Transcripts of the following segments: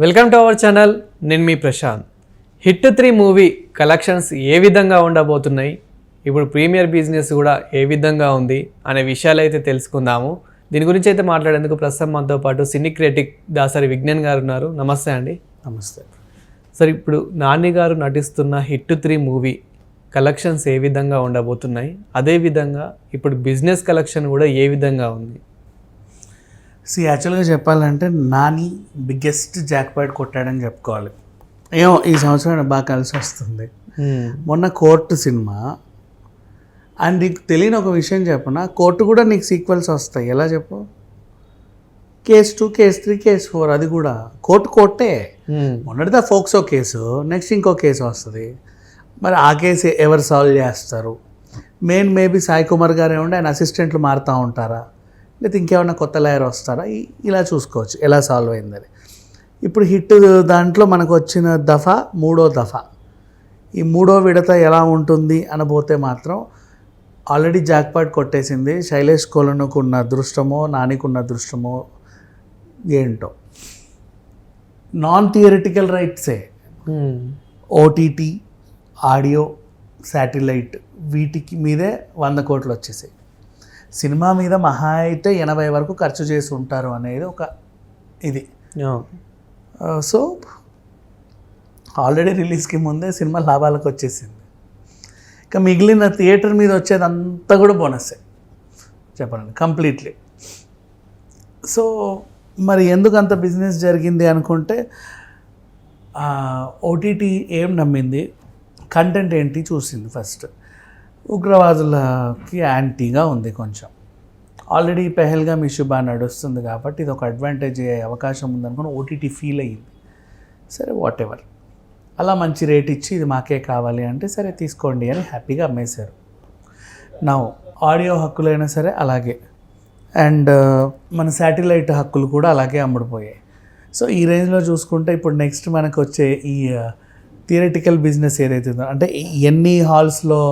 Welcome to our channel నేను మీ Prashanth. HIT three movie collections ఏ విధంగా ఉండబోతున్నాయి? ఇప్పుడు ప్రీమియర్ బిజినెస్ కూడా ఏ విధంగా ఉంది అనే విషయాలు అయితే తెలుసుకుందాము. దీని గురించి అయితే మాట్లాడేందుకు ప్రస్తుతం మనతో పాటు సినీ క్రిటిక్ దాసరి విజ్ఞాన్ గారు ఉన్నారు. నమస్తే అండి. నమస్తే. సార్ ఇప్పుడు నాని గారు నటిస్తున్న హిట్ త్రీ మూవీ కలెక్షన్స్ ఏ విధంగా ఉండబోతున్నాయి? అదేవిధంగా ఇప్పుడు బిజినెస్ కలెక్షన్ కూడా ఏ విధంగా ఉంది? సి యాక్చువల్గా చెప్పాలంటే నాని బిగ్గెస్ట్ జాక్పాట్ కొట్టాడని చెప్పుకోవాలి. ఏమో ఈ సంవత్సరం బాగా కలిసి వస్తుంది. Hmm. మొన్న కోర్టు సినిమా. అండ్ నీకు తెలియని ఒక విషయం చెప్పన? కోర్టు కూడా నీకు సీక్వెల్స్ వస్తాయి. ఎలా చెప్పు? Case two case three case four అది కూడా. కోర్టు కోర్టే. Hmm. మొన్నటిదా ఫోక్సో కేసు నెక్స్ట్ ఇంకో కేసు వస్తుంది. మరి ఆ కేసు ఎవరు సాల్వ్ చేస్తారు? మెయిన్ మేబీ సాయి కుమార్ గారు ఏమంటే ఆయన అసిస్టెంట్లు మారుతూ ఉంటారా? లేకపోతే ఇంకేమైనా కొత్త లాయర్ వస్తారా? ఇలా చూసుకోవచ్చు ఎలా సాల్వ్ అయిందని. ఇప్పుడు హిట్ దాంట్లో మనకు వచ్చిన దఫా మూడో దఫా. ఈ మూడో విడత ఎలా ఉంటుంది అనబోతే మాత్రం ఆల్రెడీ జాక్పాట్ కొట్టేసింది. శైలేష్ కోలనుకు ఉన్న అదృష్టమో నానికి ఉన్న అదృష్టమో ఏంటో నాన్ థియరిటికల్ రైట్సే. ఓటీటీ ఆడియో శాటిలైట్ వీటికి మీదే వంద కోట్లు వచ్చేసాయి. సినిమా మీద మహా అయితే ఎనభై వరకు ఖర్చు చేసి ఉంటారు అనేది ఒక ఇది. సో ఆల్రెడీ రిలీజ్కి ముందే సినిమా లాభాలకు వచ్చేసింది. ఇక మిగిలిన థియేటర్ మీద వచ్చేదంతా కూడా బోనస్సే చెప్పండి కంప్లీట్లీ. సో మరి ఎందుకు అంత బిజినెస్ జరిగింది అనుకుంటే ఓటీటీ ఏం నమ్మింది? కంటెంట్ ఏంటి చూసింది ఫస్ట్. ఉగ్రవాదులకి యాంటీగా ఉంది కొంచెం. ఆల్రెడీ పెహల్గా మిషుబా నడుస్తుంది కాబట్టి ఇది ఒక అడ్వాంటేజ్ అయ్యే అవకాశం ఉందనుకుని ఓటీటీ ఫీల్ అయ్యింది. సరే వాట్ ఎవర్ అలా మంచి రేట్ ఇచ్చి ఇది మాకే కావాలి అంటే సరే తీసుకోండి అని హ్యాపీగా అమ్మేశారు. నా ఆడియో హక్కులైనా సరే అలాగే. అండ్ uh, మన శాటిలైట్ హక్కులు కూడా అలాగే అమ్ముడుపోయాయి. సో ఈ రేంజ్లో చూసుకుంటే ఇప్పుడు నెక్స్ట్ మనకు వచ్చే ఈ uh, థియరటికల్ బిజినెస్ ఏదైతే ఉందో అంటే ఎన్ని హాల్స్లో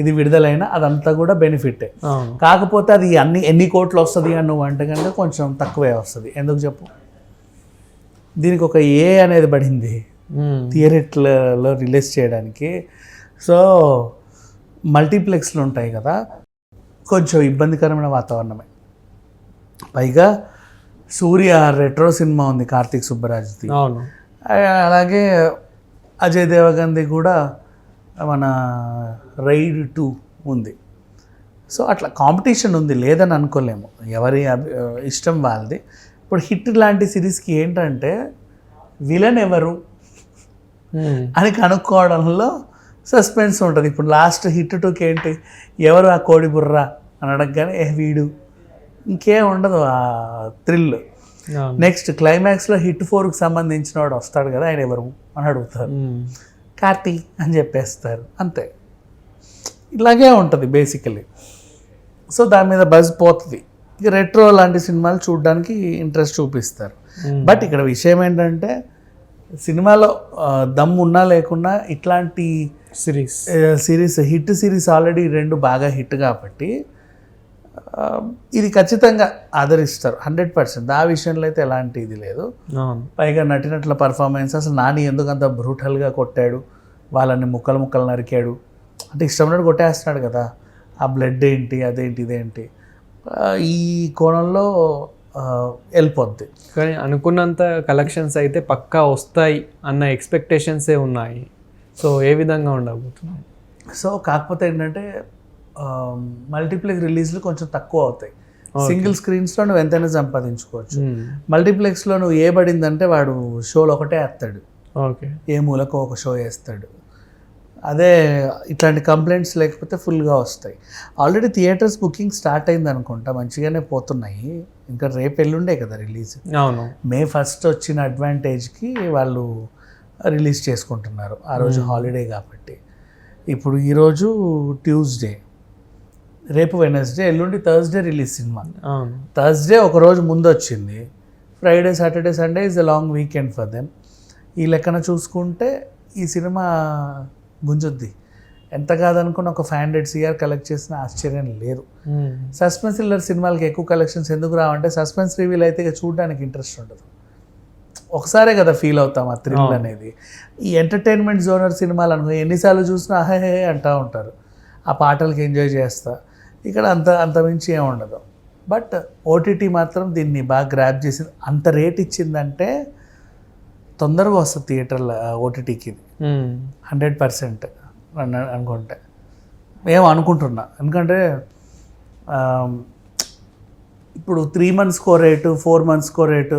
ఇది విడుదలైనా అదంతా కూడా బెనిఫిటే. కాకపోతే అది అన్ని ఎన్ని కోట్లు వస్తుంది అని నువ్వు అంటే కనుక కొంచెం తక్కువే వస్తుంది. ఎందుకు చెప్పు? దీనికి ఒక ఏ అనేది పడింది. థియేటర్లలో రిలీజ్ చేయడానికి. సో మల్టీప్లెక్స్లు ఉంటాయి కదా కొంచెం ఇబ్బందికరమైన వాతావరణమే. పైగా సూర్య రెట్రో సినిమా ఉంది కార్తీక్ సుబ్బరాజ్ది. అలాగే అజయ్ దేవగంది కూడా మన రైడ్ టూ ఉంది. సో అట్లా కాంపిటీషన్ ఉంది లేదని అనుకోలేము. ఎవరి ఇష్టం వాళ్ళది. ఇప్పుడు హిట్ లాంటి సిరీస్కి ఏంటంటే విలన్ ఎవరు. అని కనుక్కోవడంలో సస్పెన్స్ ఉంటుంది. ఇప్పుడు లాస్ట్ హిట్ టూకి ఏంటి? ఎవరు ఆ కోడి బుర్ర? అని అడగగానే ఏ వీడు? ఇంకేం ఉండదు ఆ థ్రిల్. నెక్స్ట్ క్లైమాక్స్లో హిట్ ఫోర్కి సంబంధించిన వాడు వస్తాడు కదా ఆయన ఎవరు? అని అడుగుతారు. కార్తీ అని చెప్పేస్తారు అంతే. ఇలాగే ఉంటుంది బేసికలీ సో దాని మీద బజ్ పోతుంది. ఇక రెట్రో లాంటి సినిమాలు చూడడానికి ఇంట్రెస్ట్ చూపిస్తారు. Hmm. బట్ ఇక్కడ విషయం ఏంటంటే సినిమాలో ఆ, దమ్ము ఉన్నా లేకున్నా ఇట్లాంటి series series hit series already రెండు బాగా హిట్ కాబట్టి ఇది ఖచ్చితంగా ఆదరిస్తారు హండ్రెడ్ పర్సెంట్. ఆ విషయంలో అయితే ఎలాంటి ఇది లేదు. పైగా నటినట్ల పర్ఫార్మెన్స్ అసలు నాని ఎందుకు అంత బ్రూటల్గా కొట్టాడు వాళ్ళని ముక్కలు ముక్కలు నరికాడు. అంటే ఇష్టమైనట్టు కొట్టేస్తున్నాడు కదా ఆ బ్లడ్ ఏంటి అదేంటి ఇదేంటి. ఈ కోణంలో వెళ్ళిపోద్ది. కానీ అనుకున్నంత కలెక్షన్స్ అయితే పక్కా వస్తాయి అన్న ఎక్స్పెక్టేషన్సే ఉన్నాయి. సో ఏ విధంగా ఉండబోతున్నాయి? సో కాకపోతే ఏంటంటే మల్టీప్లెక్స్ రిలీజ్లు కొంచెం తక్కువ అవుతాయి. సింగిల్ స్క్రీన్స్లో నువ్వు ఎంతైనా సంపాదించుకోవచ్చు. Hmm. మల్టీప్లెక్స్లో నువ్వు ఏ పడిందంటే వాడు షోలు ఒకటే వేస్తాడు. ఓకే. ఏ మూలకు ఒక షో వేస్తాడు. అదే ఇట్లాంటి కంప్లైంట్స్ లేకపోతే ఫుల్గా వస్తాయి. ఆల్రెడీ థియేటర్స్ బుకింగ్ స్టార్ట్ అయింది అనుకుంటా మంచిగానే పోతున్నాయి. ఇంకా రేపు ఎల్లుండే కదా రిలీజ్ అవును. మే ఫస్ట్ వచ్చిన అడ్వాంటేజ్కి వాళ్ళు రిలీజ్ చేసుకుంటున్నారు. ఆ రోజు హాలిడే కాబట్టి. ఇప్పుడు ఈరోజు ట్యూస్డే రేపు వెనస్డే ఎల్లుండి థర్స్డే రిలీజ్ సినిమా. థర్స్డే ఒక రోజు ముందు వచ్చింది Friday Saturday Sunday is the long weekend for them ఈ లెక్కన చూసుకుంటే ఈ సినిమా గుంజుద్ది. ఎంత కాదనుకున్న ఒక ఫైవ్ హండ్రెడ్ సిఆర్ కలెక్ట్ చేసిన ఆశ్చర్యం లేదు. Hmm. సస్పెన్స్ థ్రిల్లర్ సినిమాలకి ఎక్కువ కలెక్షన్స్ ఎందుకు రావంటే సస్పెన్స్ రివీల్ అయితే ఇక చూడడానికి ఇంట్రెస్ట్ ఉండదు. ఒకసారే కదా ఫీల్ అవుతాం ఆ థ్రిల్. అనేది. ఈ ఎంటర్టైన్మెంట్ జోనర్ సినిమాలు అనుకో ఎన్నిసార్లు చూసినా హే హే అంటూ ఉంటారు. ఆ పాటలకి ఎంజాయ్ చేస్తా. ఇక్కడ అంత అంత మించి ఏమి ఉండదు. బట్ ఓటీటీ మాత్రం దీన్ని బాగా గ్రాప్ చేసింది అంత రేట్ ఇచ్చిందంటే తొందరగా వస్తుంది థియేటర్లో ఓటీటీకి ఇది. హండ్రెడ్ పర్సెంట్ అనుకుంటే. మేము అనుకుంటున్నా. ఎందుకంటే ఇప్పుడు త్రీ మంత్స్కో రేటు ఫోర్ మంత్స్కో రేటు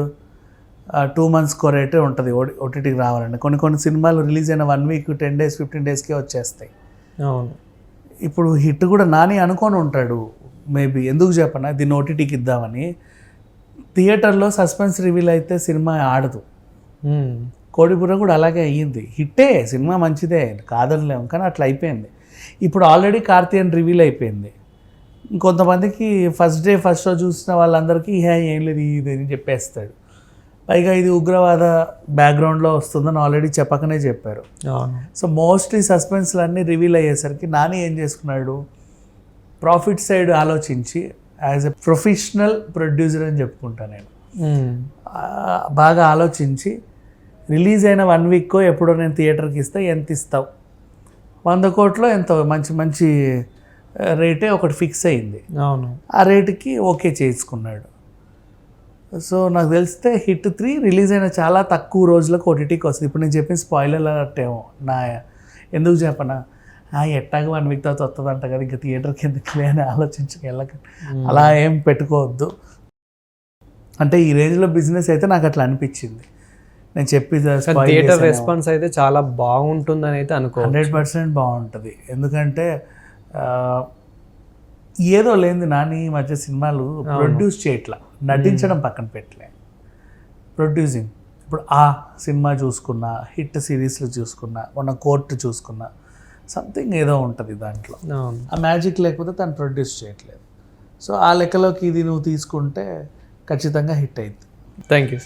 టూ మంత్స్కో రేటే ఉంటుంది ఓటీటీకి రావాలండి కొన్ని కొన్ని సినిమాలు రిలీజ్ అయిన one week ten days fifteen డేస్కే వచ్చేస్తాయి. అవును. ఇప్పుడు హిట్ కూడా నాని అనుకొని ఉంటాడు. మేబీ ఎందుకు చెప్పనా? దీన్ని ఓటీటీకి ఇద్దామని. థియేటర్లో సస్పెన్స్ రివీల్ అయితే సినిమా ఆడదు. కోడిపుర కూడా అలాగే అయ్యింది. హిట్టే సినిమా మంచిదే కాదనలేము కానీ అట్లా అయిపోయింది. ఇప్పుడు ఆల్రెడీ కార్తీయన్ రివీల్ అయిపోయింది. కొంతమందికి ఫస్ట్ డే ఫస్ట్ షో చూసిన వాళ్ళందరికీ హే ఏం లేదు ఇది అని చెప్పేస్తాడు. పైగా ఇది ఉగ్రవాద బ్యాక్గ్రౌండ్లో వస్తుందని ఆల్రెడీ చెప్పకనే చెప్పారు. సో మోస్ట్లీ సస్పెన్స్లు అన్నీ రివీల్ అయ్యేసరికి నాని ఏం చేసుకున్నాడు ప్రాఫిట్ సైడ్ ఆలోచించి యాజ్ ఎ ప్రొఫెషనల్ ప్రొడ్యూసర్ అని చెప్పుకుంటా నేను. బాగా ఆలోచించి రిలీజ్ అయిన వన్ వీక్కో ఎప్పుడో నేను థియేటర్కి ఇస్తే ఎంత ఇస్తావు? వంద కోట్లో ఎంతో? మంచి మంచి రేటే ఒకటి ఫిక్స్ అయింది. అవును. ఆ రేటుకి ఓకే చేసుకున్నాడు సో నాకు తెలిస్తే హిట్ త్రీ రిలీజ్ అయిన చాలా తక్కువ రోజులకు ఓటీటీకి వస్తుంది. ఇప్పుడు నేను చెప్పిన స్పాయిలర్ అట్టేమో నా ఎందుకు చెప్పనా? ఎట్టాగా వన్ వీక్ తర్వాత వస్తుంది అంట కదా ఇంకా థియేటర్కి ఎందుకు అని ఆలోచించుకు వెళ్ళక అలా ఏం పెట్టుకోవద్దు. అంటే ఈ రేంజ్లో బిజినెస్ అయితే నాకు అట్లా అనిపించింది. నేను చెప్పి థియేటర్ రెస్పాన్స్ అయితే చాలా బాగుంటుందని అయితే అనుకో హండ్రెడ్ పర్సెంట్ బాగుంటుంది. ఎందుకంటే ఏదో లేనిది నాని ఈ మధ్య సినిమాలు ప్రొడ్యూస్ చేయట్లా. నటించడం పక్కన పెట్టలే. ప్రొడ్యూసింగ్ ఇప్పుడు ఆ సినిమా చూసుకున్నా హిట్ సిరీస్లు చూసుకున్నా మొన్న కోర్టు చూసుకున్నా సంథింగ్ ఏదో ఉంటుంది దాంట్లో. ఆ మ్యాజిక్ లేకపోతే తను ప్రొడ్యూస్ చేయట్లేదు. సో ఆ లెక్కలోకి ఇది నువ్వు తీసుకుంటే ఖచ్చితంగా హిట్ అయింది థ్యాంక్ యూ